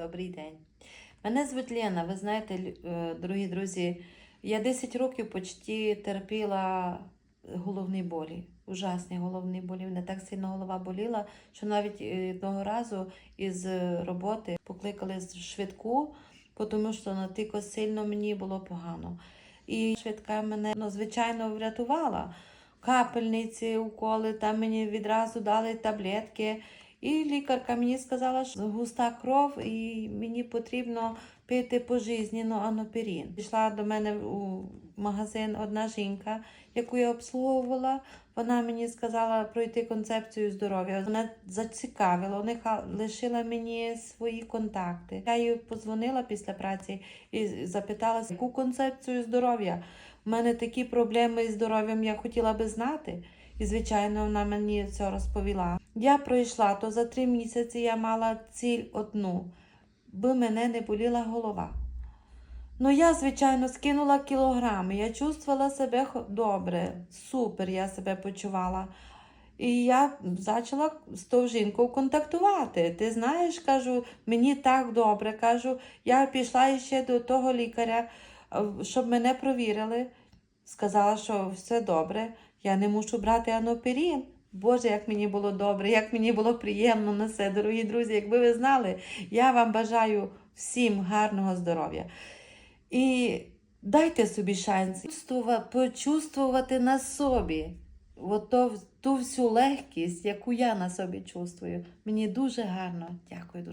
Добрий день. Мене звуть Лена. Ви знаєте, е, дорогі друзі, я 10 років почти терпіла головні болі. Ужасні головні болі. Мене так сильно голова боліла, що навіть е, одного разу із роботи покликали швидку, тому що настільки сильно мені було погано. І швидка мене ну, звичайно врятувала. Капельниці, уколи, там мені відразу дали таблетки. І лікарка мені сказала, що густа кров, і мені потрібно пити пожизненно аноперін. Пішла до мене у магазин одна жінка, яку я обслуговувала. Вона мені сказала пройти концепцію здоров'я. Вона зацікавила, вона лишила мені свої контакти. Я їй подзвонила після праці і запиталася, яку концепцію здоров'я. У мене такі проблеми із здоров'ям, я хотіла би знати. І, звичайно, вона мені це розповіла. Я пройшла, то за три місяці я мала ціль одну, би мене не боліла голова. Ну, я, звичайно, скинула кілограми. Я чувствувала себе добре, супер я себе почувала. І я почала з тою жінкою контактувати. Ти знаєш, кажу, мені так добре. Кажу, я пішла ще до того лікаря, щоб мене провірили. Сказала, що все добре, я не мушу брати аноперін. Боже, як мені було добре, як мені було приємно на це, дорогі друзі. Якби ви знали, я вам бажаю всім гарного здоров'я. І дайте собі шанс почувствувати на собі ту всю легкість, яку я на собі чувствую. Мені дуже гарно. Дякую дуже.